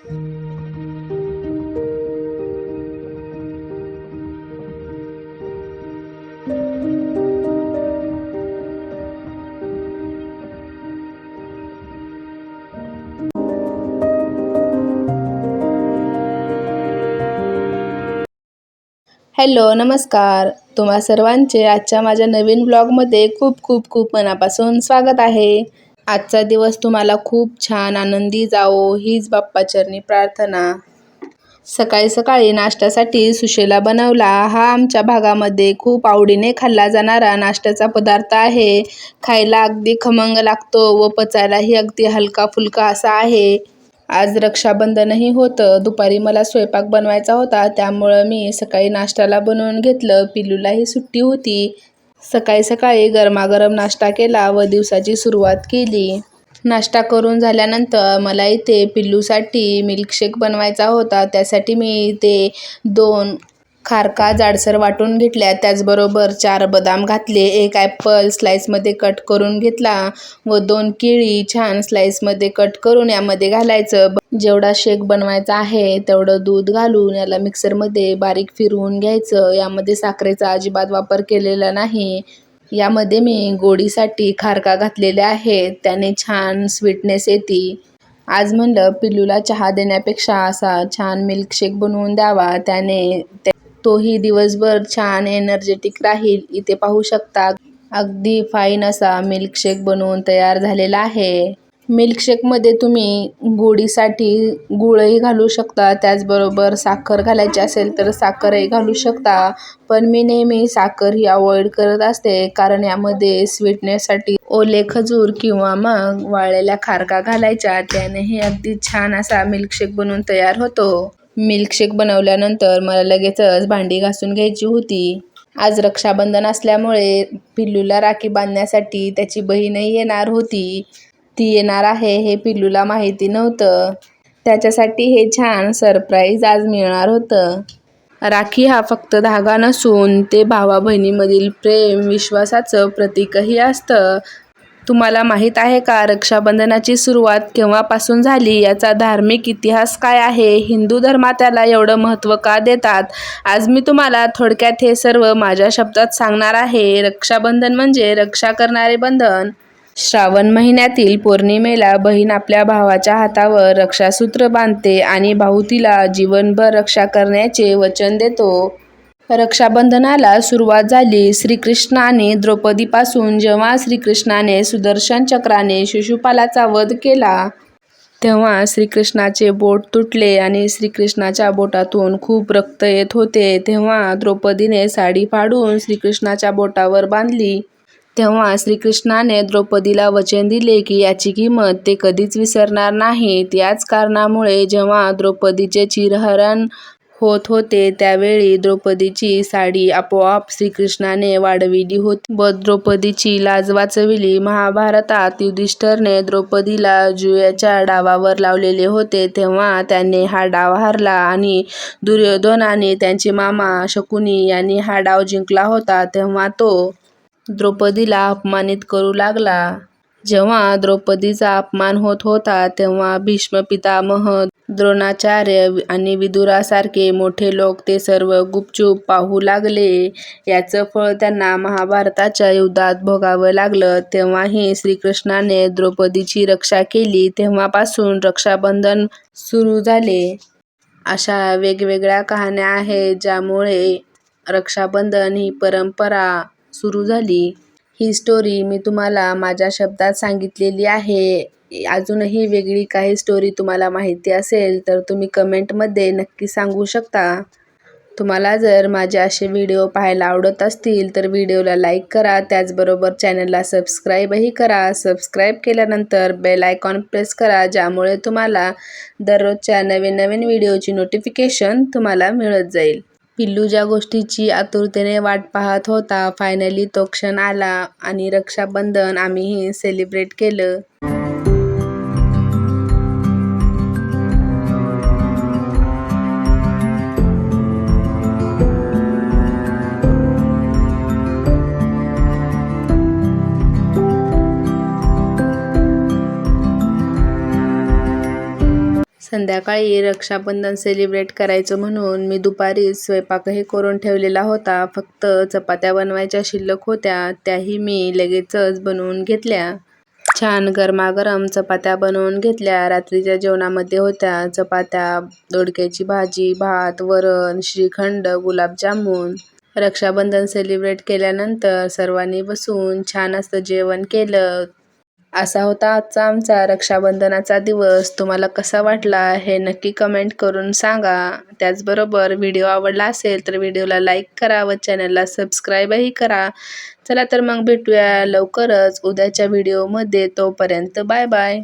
Hello नमस्कार. तुम्हा सर्वांचे आजच्या माझ्या नवीन ब्लॉगमध्ये खूप खूप खूप मनापासून स्वागत आहे. आजचा दिवस तुम्हाला खूप छान आनंदी जावो हीच बाप्पाचरणी प्रार्थना. सकाळी सकाळी नाश्त्यासाठी सुशेला बनवला. हा आमच्या भागामध्ये खूप आवडीने खाल्ला जाणारा नाश्त्याचा पदार्थ आहे. खायला अगदी खमंग लागतो व पचायलाही अगदी हलका फुलका असा आहे. आज रक्षाबंधनही होतं. दुपारी मला स्वयंपाक बनवायचा होता. त्यामुळं मी सकाळी नाश्त्याला बनवून घेतलं. पिल्लूलाही सुट्टी होती. सकाळी सकाळी गरमागरम नाश्ता केला व दिवसाची सुरुवात केली. नाश्ता करून झाल्यानंतर मला इथे पिल्लूसाठी मिल्कशेक बनवायचा होता. त्यासाठी मी इथे दोन खारका जाडसर वाटून घेतल्या. त्याचबरोबर चार बदाम घातले. एक ॲपल स्लाईसमध्ये कट करून घेतला व दोन केळी छान स्लाईसमध्ये कट करून यामध्ये घालायचं. जेवढा शेक बनवायचा आहे तेवढं दूध घालून याला मिक्सरमध्ये बारीक फिरवून घ्यायचं. यामध्ये साखरेचा अजिबात वापर केलेला नाही. यामध्ये मी गोडीसाठी खारका घातलेल्या आहेत. त्याने छान स्वीटनेस येते. आज म्हणलं पिल्लूला चहा देण्यापेक्षा असा छान मिल्कशेक बनवून द्यावा. त्याने तोही दिवसभर छान एनर्जेटिक राहील. इथे पाहू शकता अगदी फाईन असा मिल्कशेक बनवून तयार झालेला आहे. मिल्कशेकमध्ये तुम्ही गोडीसाठी गुळही घालू शकता त्याचबरोबर साखर घालायची असेल तर साखरही घालू शकता. पण मी नेहमी साखर ही अवॉइड करत असते कारण यामध्ये स्वीटनेससाठी ओले खजूर किंवा मग वाळलेल्या खारका घालायच्या. त्यानेही अगदी छान असा मिल्कशेक बनवून तयार होतो. मिल्कशेक बनवल्यानंतर मला लगेचच भांडी घासून घ्यायची होती. आज रक्षाबंधन असल्यामुळे पिल्लूला राखी बांधण्यासाठी त्याची बहीणही येणार होती. ती येणार आहे हे पिल्लूला माहिती नव्हतं. त्याच्यासाठी हे छान सरप्राईज आज मिळणार होतं. राखी हा फक्त धागा नसून ते भावा बहिणीमधील प्रेम विश्वासाचं प्रतीकही असतं. तुम्हाला माहीत आहे का रक्षाबंधनाची सुरुवात केव्हापासून झाली? याचा धार्मिक इतिहास काय आहे? हिंदू धर्मात त्याला एवढं महत्त्व का देतात? आज मी तुम्हाला थोडक्यात हे सर्व माझ्या शब्दात सांगणार आहे. रक्षाबंधन म्हणजे रक्षा करणारे बंधन. श्रावण महिन्यातील पौर्णिमेला बहीण आपल्या भावाच्या हातावर रक्षासूत्र बांधते आणि भाऊ तिला जीवनभर रक्षा करण्याचे वचन देतो. रक्षाबंधनाला सुरुवात झाली. श्रीकृष्णाने द्रौपदीपासून जेव्हा श्रीकृष्णाने सुदर्शन चक्राने शिशुपालाचा वध केला तेव्हा श्रीकृष्णाचे बोट तुटले आणि श्रीकृष्णाच्या बोटातून खूप रक्त येत होते. तेव्हा द्रौपदीने साडी फाडून श्रीकृष्णाच्या बोटावर बांधली. तेव्हा श्रीकृष्णाने द्रौपदीला वचन दिले की याची किंमत ते कधीच विसरणार नाहीत. याच कारणामुळे जेव्हा द्रौपदीचे चिरहरण होत होते त्यावेळी द्रौपदीची साडी आपोआप श्रीकृष्णाने वाढविली होती. व द्रौपदीची लाज वाचविली. महाभारतात युधिष्ठरने द्रौपदीला जुयाच्या डावावर लावलेले होते. तेव्हा त्याने हा डाव हारला आणि दुर्योधनाने त्यांचे मामा शकुनी यांनी हा डाव जिंकला होता. तेव्हा तो द्रौपदीला अपमानित करू लागला. जेव्हा द्रौपदीचा अपमान होत होता तेव्हा भीष्म पितामह द्रोणाचार्य आणि विदुरासारखे मोठे लोक ते सर्व गुपचूप पाहू लागले. याचं फळ त्यांना महाभारताच्या युद्धात भोगावं लागलं. तेव्हाही श्रीकृष्णाने द्रौपदीची रक्षा केली. तेव्हापासून रक्षाबंधन सुरू झाले. अशा वेगवेगळ्या कहाण्या आहेत ज्यामुळे रक्षाबंधन ही परंपरा सुरू झाली. ही स्टोरी मी तुम्हाला माझ्या शब्दात सांगितलेली आहे. अजूनही वेगळी काही स्टोरी तुम्हाला माहिती असेल तर तुम्ही कमेंटमध्ये नक्की सांगू शकता. तुम्हाला जर माझे असे व्हिडिओ पाहायला आवडत असतील तर व्हिडिओला लाईक करा. त्याचबरोबर चॅनलला सबस्क्राईबही करा. सबस्क्राईब केल्यानंतर बेल आयकॉन प्रेस करा ज्यामुळे तुम्हाला दररोजच्या नवीन नवीन व्हिडिओची नोटिफिकेशन तुम्हाला मिळत जाईल. पिल्लू ज्या गोष्टीची आतुरतेने वाट पाहत होता फायनली तो क्षण आला आणि रक्षाबंधन आम्हीही सेलिब्रेट केलं. संध्याकाळी रक्षाबंधन सेलिब्रेट करायचं म्हणून मी दुपारीच स्वयंपाकही करून ठेवलेला होता. फक्त चपात्या बनवायच्या शिल्लक होत्या त्याही मी लगेचच बनवून घेतल्या. छान गरमागरम चपात्या बनवून घेतल्या. रात्रीच्या जेवणामध्ये होत्या चपात्या दोडक्याची भाजी भात वरण श्रीखंड गुलाबजामुन. रक्षाबंधन सेलिब्रेट केल्यानंतर सर्वांनी बसून छान असं जेवण केलं. असा होता आजचा आमचा रक्षाबंधनाचा दिवस. तुम्हाला कसा वाटला हे नक्की कमेंट करून सांगा. त्याचबरोबर व्हिडिओ आवडला असेल तर व्हिडिओला लाईक करा व चॅनलला सबस्क्राईबही करा. चला तर मग भेटूया लवकरच उद्याच्या व्हिडिओमध्ये तोपर्यंत बाय बाय